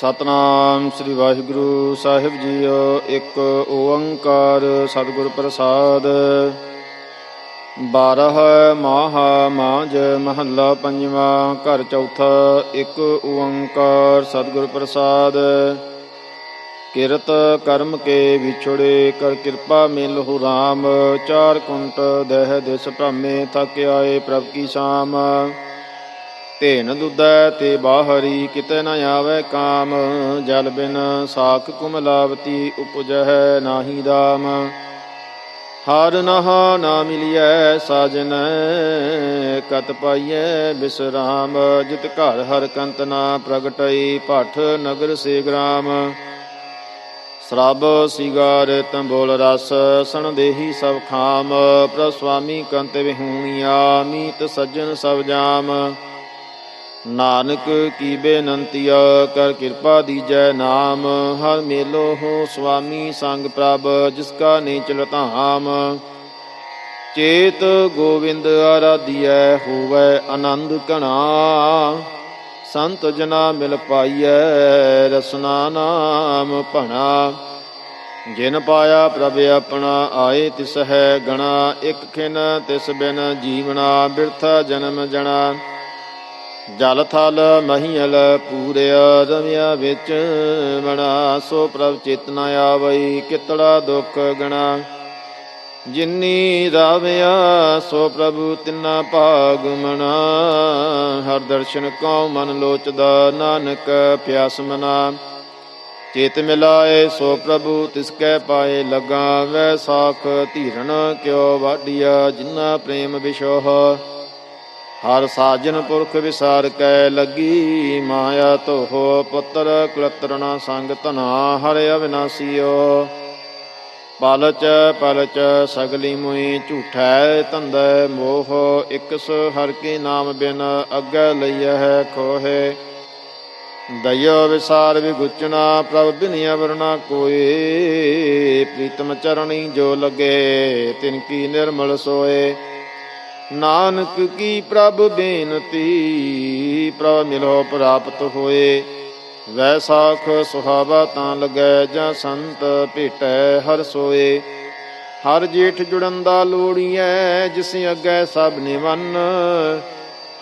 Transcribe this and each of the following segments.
ਸਤਨਾਮ ਸ੍ਰੀ ਵਾਹਿਗੁਰੂ ਸਾਹਿਬ ਜੀਓ, ਇੱਕ ਓੰਕਾਰ ਸਤਿਗੁਰ ਪ੍ਰਸਾਦ। ਬਾਰਹ ਮਾਹਾ ਮਾਝ ਮਹੱਲਾ ਪੰਜਵਾਂ, ਘਰ ਚੌਥਾ, ਇੱਕ ਓੰਕਾਰ ਸਤਿਗੁਰ ਪ੍ਰਸਾਦ। ਕਿਰਤ ਕਰਮ ਕੇ ਵਿਛੜੇ, ਕਰ ਕਿਰਪਾ ਮਿਲਹੁ ਰਾਮ। ਚਾਰ ਕੁੰਟ ਦਹਿ ਦਿਸ ਭ੍ਰਮੇ, ਥਕ ਆਏ ਪ੍ਰਭ ਕੀ ਸ਼ਾਮ। ਧੇਨ ਦੁਦੈ ਤੇ ਬਾਹਰੀ ਕਿਤੇ ਨ ਆਵੇ ਕਾਮ, ਜਲ ਬਿਨ ਸਾਖ ਕੁਮਲਾਵਤੀ ਉਪਜਹਿ ਨਾਹੀ ਦਾਮ। ਹਰ ਨਹਾ ਨਾ ਮਿਲਿਐ ਸਾਜਨ, ਕਤ ਪਾਈਐ ਬਿਸਰਾਮ। ਜਿਤ ਘਰ ਹਰ ਕੰਤ ਨਾ ਪ੍ਰਗਟਈ, ਭਠ ਨਗਰ ਸੇ ਗ੍ਰਾਮ। ਸਰਬ ਸਿਗਾਰ ਤੰਬੋਲ ਰਸ, ਸਣ ਦੇਹੀ ਸਭ ਖਾਮ। ਪ੍ਰਭ ਕੰਤ ਵਿਹੂਣੀਆ, ਮੀਤ ਸੱਜਣ ਸਭ ਜਾਮ। ਨਾਨਕ ਕੀ ਬੇਨੰਤੀਆ ਕਰ ਕਿਰਪਾ ਦੀਜੈ ਨਾਮ। ਹਰ ਮੇਲੋ ਹੋ ਸੁਆਮੀ ਸੰਗ ਪ੍ਰਭ, ਜਿਸ ਕਾ ਨੀਚਲ ਧਾਮ। ਚੇਤ ਗੋਵਿੰਦ ਆਰਾਧਿਐ, ਹੋਵੈ ਆਨੰਦ ਕਣਾ ਸੰਤ ਜਨਾ ਮਿਲ ਪਾਈਐ, ਰਸਨਾ ਨਾਮ ਭਣਾ। ਜਿਨ ਪਾਇਆ ਪ੍ਰਭ ਆਪਣਾ, ਆਏ ਤਿਸ ਹੈ ਗਣਾ। ਇਕ ਖਿਨ ਤਿਸ ਬਿਨ ਜੀਵਨਾ ਬਿਰਥਾ ਜਨਮ ਜਣਾ। ਜਲ ਥਲ ਮਹੀਲ ਪੂਰਿਆ ਰਮਿਆ ਵਿੱਚ ਬਣਾ, ਸੋ ਪ੍ਰਭ ਚੇਤਨਾ ਆਵਈ, ਕਿਤੜਾ ਦੁਖ ਗਣਾ। ਜਿਨੀ ਰਾਵਿਆ, ਸੋ ਪ੍ਰਭੂ ਤਿੰਨਾ ਭਾਗ ਮਨਾ ਹਰ ਦਰਸ਼ਨ ਕਉ ਮਨ ਲੋਚਦਾ, ਨਾਨਕ ਪਿਆਸ ਮਨਾ। ਚੇਤ ਮਿਲਾਏ, ਸੋ ਪ੍ਰਭੂ ਤਿਸ ਕੈ ਪਾਏ ਲਗਾ, ਵੈ ਸਾਖ ਧੀਰਣ ਕਿਉ ਵਾਡੀਆ ਜਿਨਾ ਪ੍ਰੇਮ ਵਿਸ਼ੋਹ ਹਰ ਸਾਜਨ ਪੁਰਖ ਵਿਸਾਰ ਕੈ ਲੱਗੀ, ਮਾਇਆ ਤੋਹ ਪੁੱਤਰ ਕੁਲਤਰਣਾ ਸੰਗ ਧਨਾ, ਹਰਿ ਅਵਿਨਾਸੀਓ। ਪਲਚ ਪਲਚ ਸਗਲੀ ਮੁਈ ਝੂਠੈ, ਧੰਦੈ ਮੋਹ ਇਕਸ ਹਰ ਕੇ ਨਾਮ ਬਿਨ ਅੱਗੇ ਲਈਐ ਖੋਹੇ। ਦਇਆ ਵਿਸਾਰ ਵਿਗੁਚਨਾ ਪ੍ਰਭ ਬਿਨਿ ਵਰਨਾ ਕੋਏ ਪ੍ਰੀਤਮ ਚਰਣੀ ਜੋ ਲਗੇ, ਤਿਨ ਕੀ ਨਿਰਮਲ ਸੋਏ। ਨਾਨਕ ਕੀ ਪ੍ਰਭ ਬੇਨਤੀ, ਪ੍ਰਭ ਮਿਲੋ ਪ੍ਰਾਪਤ ਹੋਏ। ਵੈਸਾਖ ਸੁਹਾਵਾ ਤਾਂ ਲਗੈ ਜਾਂ ਸੰਤ ਭੇਟੈ ਹਰ ਸੋਏ। ਹਰ ਜੇਠ ਜੁੜਨ ਦਾ ਲੋੜੀਐ ਜਿਸ ਅੱਗੇ ਸਭ ਨਿਵੰਨ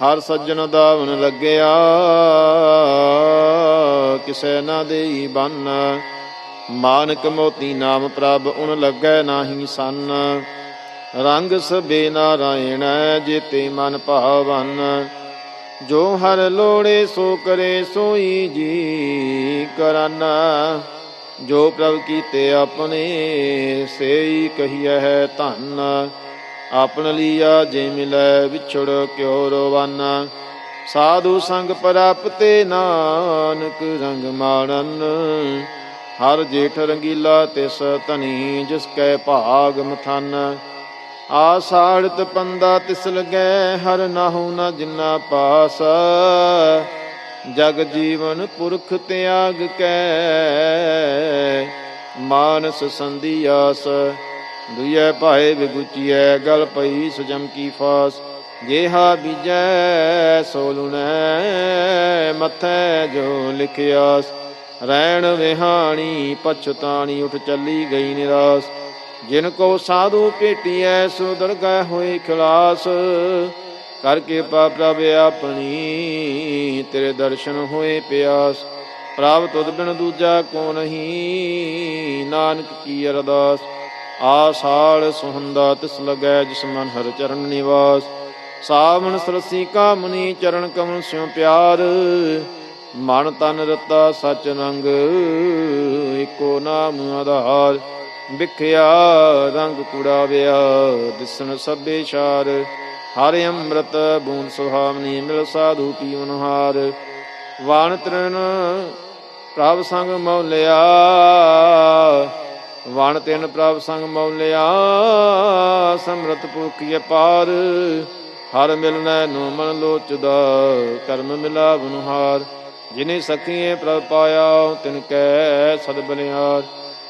ਹਰ ਸੱਜਣ ਦਾਵਨ ਲੱਗਿਆ, ਕਿਸੈ ਨਾ ਦੇਈ ਬੰਨ। ਮਾਨਕ ਮੋਤੀ ਨਾਮ ਪ੍ਰਭ, ਉਨ ਲੱਗੈ ਨਾਹੀ ਸੰਨ। ਰੰਗ ਸਬੇ ਨਾਰਾਇਣ ਜੀਤੇ ਮਨ ਭਾਵਨ। ਜੋ ਹਰ ਲੋੜੇ ਸੋ ਕਰੇ, ਸੋਈ ਜੀ ਕਰਨ। ਜੋ ਪ੍ਰਭ ਕੀਤੇ ਆਪਣੇ, ਸੇਈ ਕਹੀਐ ਧੰਨ। ਆਪਣ ਲੀਆ ਜੇ ਮਿਲੈ ਵਿਛੜ ਕਿਉ ਰੋਵਨ। ਸਾਧੂ ਸੰਗ ਪ੍ਰਾਪਤੇ ਨਾਨਕ ਰੰਗ ਮਾਣਨ। ਹਰ ਜੇਠ ਰੰਗੀਲਾ ਤਿਸ ਧਨੀ, ਜਿਸ ਕੈ ਭਾਗ ਮਥਨ। ਆਸਾੜਤ ਪੰਦਾ ਤਿਸ ਲਗੈ, ਹਰ ਨਾਹੂ ਨ ਜਿਨਾ ਪਾਸ। ਜਗ ਜੀਵਨ ਪੁਰਖ ਤਿਆਗ ਕੈ, ਮਾਨਸ ਸੰਧਿਆਸ ਦੁਇ ਭਾਏ ਵਿਗੁਚੀਐ, ਗਲ ਪਈ ਸੁਜਮ ਕੀ ਫਾਸ। ਜੇਹਾ ਬੀਜੈ, ਸੋ ਲੁਣੈ, ਮਥੈ ਜੋ ਲਿਖਿਆਸ। ਰੈਣ ਵਿਹਾਣੀ, ਪਛਤਾਣੀ, ਉਠ ਚੱਲੀ ਗਈ ਨਿਰਾਸ। ਜਿਨ ਕੋ ਸਾਧੂ ਭੇਟੀਐ, ਸੋ ਦਰਗਾਹ ਹੋਏ ਖਲਾਸ। ਕਰ ਕਿਰਪਾ ਪ੍ਰਭ ਆਪਣੀ, ਤੇਰੇ ਦਰਸ਼ਨ ਹੋਏ ਪਿਆਸ। ਪ੍ਰਭ ਤੁਧ ਬਿਨ ਦੂਜਾ ਕੋ ਨਹੀਂ, ਨਾਨਕ ਕੀ ਅਰਦਾਸ। ਆਸਾਲ ਸੁਹੰਦਾ ਤਿਸ ਲਗੈ ਜਿਸ ਮਨ ਹਰ ਚਰਨ ਨਿਵਾਸ। ਸਾਵਣ ਸਰਸੀ ਕਾ ਮੁਨੀ ਚਰਨ ਕਮਲ ਸਿਉ ਪਿਆਰ। ਮਨ ਤਨ ਰਤਾ ਸਚ ਰੰਗ ਏਕੋ ਨਾਮ ਆਧਾਰ। ਵਿਖਿਆ, ਰੰਗ ਕੁੜਾਵਿਆ ਦਿਸਣ ਸਭੇ ਛਾਰ, ਹਰਿ ਅੰਮ੍ਰਿਤ ਬੂੰਦ ਸੁਹਾਵਨੀ ਮਿਲ ਸਾਧੂ ਪੀਵਨ ਹਾਰ। ਵਾਣ ਤ੍ਰਿਣ ਪ੍ਰਭ ਸੰਗ ਮੌਲਿਆ, ਵਣ ਤਿਨ ਪ੍ਰਭ ਸੰਗ ਮੌਲਿਆ, ਸਮਰਤ ਪੁਰਖੀਏ ਪਾਰ। ਹਰ ਮਿਲਨੈ ਨੂੰ ਮਨ ਲੋਚਦਾ, ਕਰਮ ਮਿਲਾ ਹਾਰ। ਜਿਨੇ ਸਖੀਏ ਪ੍ਰਭ ਪਾਇਆ, ਤਿਨ ਕੈ ਸਦ ਬਲਿਆਰ।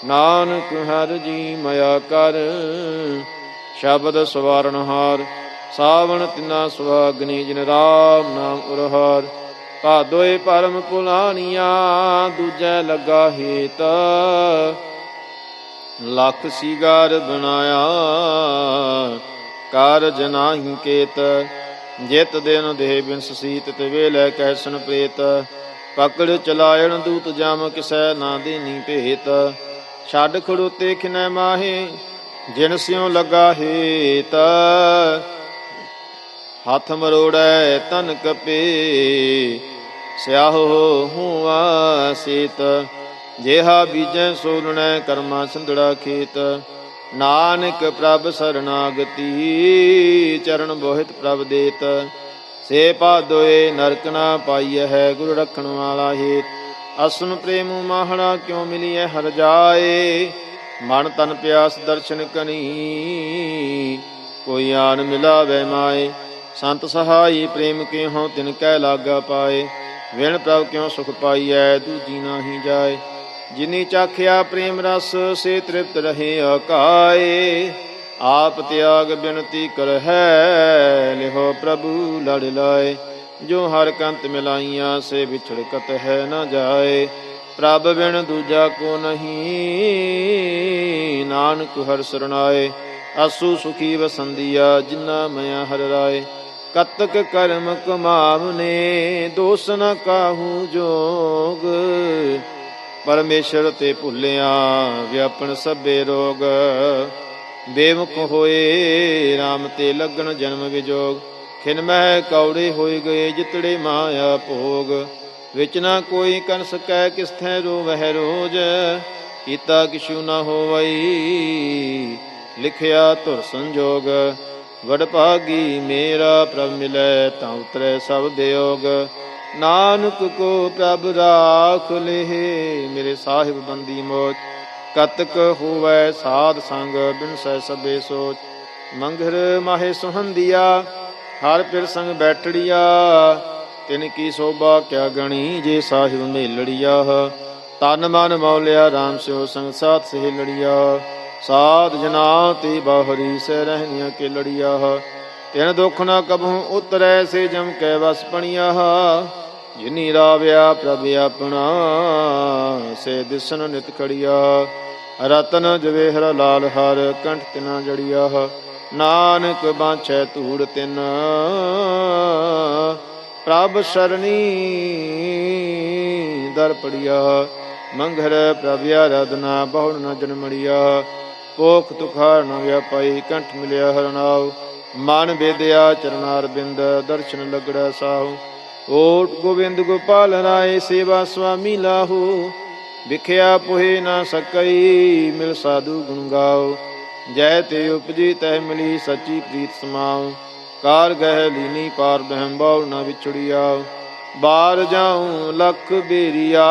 ਨਾਨਕ ਹਰ ਜੀ ਮਇਆ ਕਰ, ਸ਼ਬਦ ਸਵਾਰਨ ਹਾਰ, ਸਾਵਣ ਤਿਨਾ ਸੁਆਗਨੀ ਜਿਨ ਰਾਮ ਨਾਮ ਉਰਹਾਰ ਭਾਦੋਏ ਪਰਮ ਪੁਲਾਨੀਆਂ ਦੂਜੈ ਲੱਗਾ ਹੇਤ। ਲੱਖ ਸੀਗਾਰ ਬਣਾਇਆ, ਕਾਰਜ ਨਾਹੀ ਕੇਤ। ਜਿਤ ਦਿਨ ਦੇਹ ਬਿਨਸ ਸੀਤ, ਤੇ ਵੇਲੇ ਕੈਸਨ ਪ੍ਰੇਤ। ਪਕੜ ਚਲਾਇਣ ਦੂਤ ਜਮ, ਕਿਸੈ ਨਾ ਦੇਨੀ ਭੇਤ। ਛੱਡ ਖੜੋਤੇ ਖਿਨੈ ਮਾਹੇ, ਜਿਨ ਸਿਉ ਲਗਾ ਹੇਤ। ਹੱਥ ਮਰੋੜੈ ਤਨ ਕਪੇ, ਸਿਆਹੋ ਹੂਆ ਸੀਤ। ਜੇਹਾ ਬੀਜੈ ਸੋਲਣੈ ਕਰਮਾ ਸੰਧੜਾ ਖੇਤ। ਨਾਨਕ ਪ੍ਰਭ ਸਰਨਾਗਤੀ, ਚਰਨ ਬੋਹਿਤ ਪ੍ਰਭ ਦੇਤ। ਸੇ ਪਾਦੋਏ ਨਰਕ ਨਾ ਪਾਈਐ ਹੈ ਗੁਰ ਰਖਣ ਵਾਲਾ ਹੇਤ। ਅਸਨ ਪ੍ਰੇਮ ਮਾਹਣਾ ਕਿਉ ਮਿਲੀਐ ਹਰ ਜਾਏ? ਮਨ ਤਨ ਪਿਆਸ ਦਰਸ਼ਨ ਕਨੀ, ਕੋਈ ਆਨ ਮਿਲਾਵੇ ਮਾਏ। ਸੰਤ ਸਹਾਈ ਪ੍ਰੇਮ ਕੇ ਹਉ ਤਿਨ ਕੈ ਲਾਗਾ ਪਾਏ? ਵਿਣ ਪ੍ਰਭ ਕਿਉ ਸੁਖ ਪਾਈਐ, ਦੂਜੀ ਨਾਹੀ ਜਾਏ। ਜਿਨੀ ਚਾਖਿਆ ਪ੍ਰੇਮ ਰਸ, ਸੇ ਤ੍ਰਿਪਤ ਰਹੇ ਅਕਾਏ। ਆਪ ਤਿਆਗ ਬਿਨਤੀ ਕਰ ਹੈ ਲਿਹੋ ਪ੍ਰਭੂ ਲੜ ਲਾਏ। ਜੋ ਹਰ ਕੰਤ ਮਿਲਾਈਆਂ ਸੇ ਵਿਛੜਕਤ ਹੈ ਨਾ ਜਾਏ। ਪ੍ਰਭ ਬਿਨ ਦੂਜਾ ਕੋ ਨਹੀਂ, ਨਾਨਕ ਹਰ ਸਰਣਾਏ ਆਸੂ ਸੁਖੀ ਵਸੰਦੀਆ ਜਿਨਾ ਮਿਆ ਹਰ ਰਾਏ। ਕਤਕ ਕਰਮ ਕਮਾਵਨੇ, ਦੋਸ ਨ ਕਾਹੂ ਜੋਗ। ਪਰਮੇਸ਼ਰ ਤੇ ਭੁੱਲਿਆ ਵਿਆਪਨ ਸਭੇ ਰੋਗ। ਬੇਮੁਖ ਹੋਏ RAM ਤੇ ਲੱਗਣ ਜਨਮ ਵਿਜੋਗ। ਖਿਨ ਮਹਿ ਕੌੜੇ ਹੋਏ ਗਏ ਜਿਤੜੇ ਮਾਇਆ ਭੋਗ। ਵਿਚ ਨਾ ਕੋਈ ਕਰ ਸਕੈ ਕਿਸ ਥੈ ਰੋ ਰੋਜ। ਕੀਤਾ ਕਿਛੂ ਨਾ ਹੋਵਈ, ਲਿਖਿਆ ਧੁਰ ਸੰਜੋਗ। ਵਡ ਭਾਗੀ ਮੇਰਾ ਪ੍ਰਭ ਮਿਲੈ ਤਾਂ ਉਤਰੈ ਸਭ ਦਿਯੋਗ ਨਾਨਕ ਕੋ ਪ੍ਰਭ ਰਾਖ ਲੇਹ, ਮੇਰੇ ਸਾਹਿਬ ਬੰਦੀ ਮੋਚ। ਕਤਕ ਹੋਵੈ ਸਾਧ ਸੰਗ, ਬਿਨਸੈ ਸਭੇ ਸੋਚ। ਮੰਗਰ ਮਾਹੇ ਸੁਹੰਦੀਆ ਹਰ ਪਿਰ ਸੰਗ ਬੈਠੜੀਆ, ਤਿਨ ਕੀ ਸੋਭਾ ਕਿਆ ਗਣੀ ਜੇ ਸਾਹਿਬ ਮੇਲੜੀਆ। ਤਨ ਮਨ ਮੌਲਿਆ RAM ਸਿਓ ਸੰਗ ਸਾਥ ਸਹਿ ਲੜੀਆ ਸਾਧ ਜਨਾ ਤੇ ਬਾਹਰੀ ਸਹਿ ਰਹਿਨੀਆਂ ਕੇ ਲੜੀਆ ਤਿਨ ਦੁਖ ਨਾ ਕਬਹੂ ਉਤਰੈ ਸੇ ਜਮ ਕੈ ਵਸ ਪਣੀਆ। ਜਿਨੀ ਰਾਵਿਆ ਪ੍ਰਭ ਆਪਣਾ, ਸੇ ਦਿਸਨ ਨਿਤ ਖੜੀਆ। ਰਤਨ ਜਵੇਹਰ ਲਾਲ ਹਰ ਕੰਠ ਤਿਨਾ ਜੜੀਆ। ਨਾਨਕ ਬਾਛੈ ਧੂੜ ਤਿਨ। ਪ੍ਰਭ ਸਰਣੀ ਦਰ ਪੜੀਆ। ਮੰਗਰ ਪ੍ਰਭ ਆਰਾਧਨਾ ਬਹੁੜ ਨ ਜਨਮੜੀਆ ਕੋਖ ਤੁਖਾਰ ਨ ਵਿਆਪਾਈ, ਕੰਠ ਮਿਲਿਆ ਹਰਨਾਉ ਮਨ ਵੇਦਿਆ ਚਰਨਾਰ ਬਿੰਦ, ਦਰਸ਼ਨ ਲਗੜਾ ਸਾਹੂ ਓਟ ਗੋਬਿੰਦ ਗੋਪਾਲ ਰਾਏ, ਸੇਵਾ ਸੁਆਮੀ ਲਾਹੂ। ਵਿਖਿਆ ਪੁਹੇ ਨਾ ਸਕਈ, ਮਿਲ ਸਾਧੂ ਗੁਣ ਗਾਓ। ਜੈ ਤੇ ਉਪਜੀ ਤਹਿ ਮਿਲੀ ਸੱਚੀ ਪ੍ਰੀਤ ਸਮਾਉ। ਕਾਰ ਗਹਿ ਲੀਨੀ ਪਾਰ ਬਹਿਮ ਬਾਉ ਨਾ ਵਿਛੜਿਆ। ਬਾਰ ਜਾਉ ਲਖ ਬੇਰੀਆ।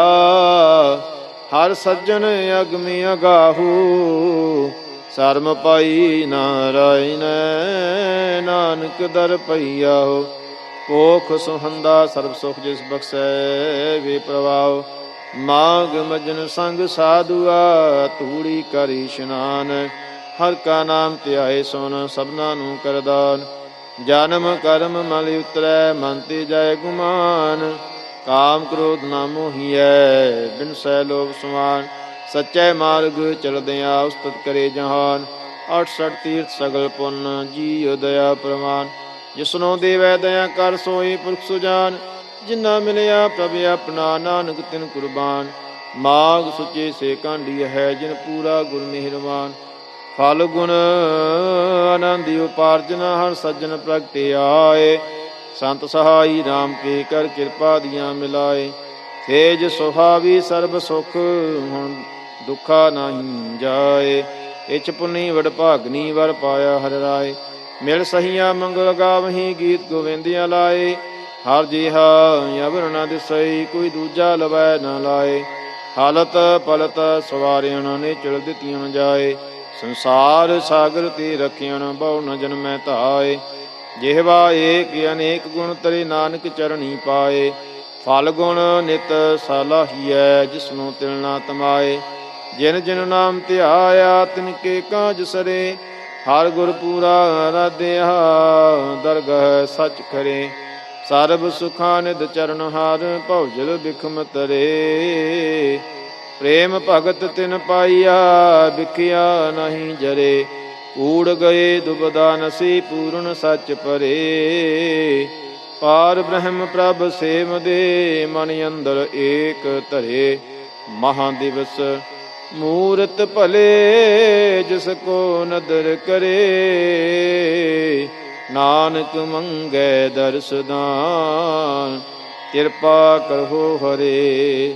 ਹਰ ਸੱਜਣ ਅਗਮਿ ਅਗਾਹੂ। ਸਰਮ ਪਾਈ ਨਾਰਾਇਣ ਨਾਨਕ ਦਰ ਪਈਆ ਹੋ। ਕੋਖ ਸੁਹੰਦਾ ਸਰਬ ਸੁਖ ਜਿਸ ਬਖਸ਼ੈ ਵੇ ਪ੍ਰਵਾਉ ਮਾਗ ਮਜਨ ਸੰਗ ਸਾਧੂਆ ਤੂੜੀ ਕਰੀ ਇਸ਼ਨਾਨ। ਹਰ ਕਾ ਨਾਮ ਧਿਆਏ ਸੁਨ ਸਭਨਾ ਨੂੰ ਕਰਦਾਨ ਜਨਮ ਕਰਮ ਮਲ ਉਤਰੈ, ਮਨ ਤੇ ਜੈ ਗੁਮਾਨ। ਕਾਮ ਕ੍ਰੋਧ ਨਾ ਮੋਹੀਐ ਬਿਨ ਸਹਿ ਲੋਭ ਸਮਾਨ। ਸਚੈ ਮਾਰਗ ਚਲਦਿਆਂ ਉਸਤਤ ਕਰੇ ਜਹਾਨ। 68 ਤੀਰਥ ਸਗਲ ਪੁੰਨ, ਜੀਉ ਦਇਆ ਪ੍ਰਮਾਨ। ਜਿਸਨੋ ਦੇਵੈ ਦਇਆ ਕਰ, ਸੋਈ ਪੁਰਖ ਸੁਜਾਨ। ਜਿਨਾ ਮਿਲਿਆ ਪ੍ਰਭ ਆਪਣਾ, ਨਾਨਕ ਤਿਨ ਕੁਰਬਾਨ। ਮਾਗ ਸੁਚੇ ਸੇ ਕਾਂਡੀ ਹੈ, ਜਿਨ ਪੂਰਾ ਗੁਰ ਮਿਹਰਬਾਨ ਫਲ ਗੁਣ ਆਨੰਦੀ ਉਪਾਰਜਨ ਹਰ ਸੱਜਣ ਪ੍ਰਗਟੇ ਆਏ। ਸੰਤ ਸਹਾਈ RAM ਕੀ ਕਰ ਕਿਰਪਾ ਦੀਆਂ ਮਿਲਾਏ। ਤੇਜ ਸੁਹਾਵੀ ਸਰਬ ਸੁਖ ਹੁਣ ਦੁਖਾ ਨਹੀਂ ਜਾਏ। ਇਚ ਪੁਨੀ ਵਡ ਭਾਗਨੀ ਵਰ ਪਾਇਆ ਹਰਿ ਰਾਏ। ਮਿਲ ਸਹੀਆ ਮੰਗਲ ਗਾਵਹੀ ਗੀਤ ਗੋਵਿੰਦਿਆ ਲਾਏ। ਹਰ ਜਿਹਾ ਅਵਰ ਨ ਦਿਸਈ ਕੋਈ ਦੂਜਾ ਲਵੈ ਨਾ ਲਾਏ। ਹਾਲਤ ਪਲਤ ਸਵਾਰਿਆਣ ਨੇ ਚਲ ਦਿੱਤੀਆਂ ਜਾਏ। ਸੰਸਾਰ ਸਾਗਰ ਤੇ ਰਖਿਆਣ ਬਹੁ ਨ ਜਨਮੈ ਧਾਏ। ਜਿਹਵਾ ਏਕ ਅਨੇਕ ਗੁਣ ਤਰੇ ਨਾਨਕ ਚਰਣੀ ਪਾਏ। ਫਲ ਗੁਣ ਨਿਤ ਸਾਲਾਹੀਐ, ਜਿਸਨੂੰ ਤਿਲ ਨਾ ਤਮਾਏ। ਜਿਨ ਜਿਨ ਨਾਮ ਧਿਆਇਆ, ਤਿਨ ਕੇ ਕਾਜ ਸਰੇ। ਹਰ ਗੁਰ ਪੂਰਾ ਰਾਧਿਆ ਦਰਗਹ ਸਚ ਕਰੇ ਸਰਬ ਸੁਖਾਂ ਨਿਦ ਚਰਨ ਹਾਰ ਭਉਜਲ ਬਿਖਮ ਤਰੇ। ਪ੍ਰੇਮ ਭਗਤ ਤਿਨ ਪਾਈਆ ਵਿਖਿਆ ਨਹੀਂ ਜਰੇ। ਊੜ ਗਏ ਦੁਬਦਾ ਨਸੀ ਪੂਰਨ ਸੱਚ ਪਰੇ। ਪਾਰ ਬ੍ਰਹਮ ਪ੍ਰਭ ਸੇਵ ਦੇ, ਮਨ ਅੰਦਰ ਏਕ ਧਰੇ। ਮਹਾ ਦਿਵਸ ਮੂਰਤ ਭਲੇ, ਜਿਸ ਕੋ ਨਦਰ ਕਰੇ। ਨਾਨਕ ਮੰਗੈ ਦਰਸ ਦਾਨ, ਕਿਰਪਾ ਕਰੋ ਹਰੇ।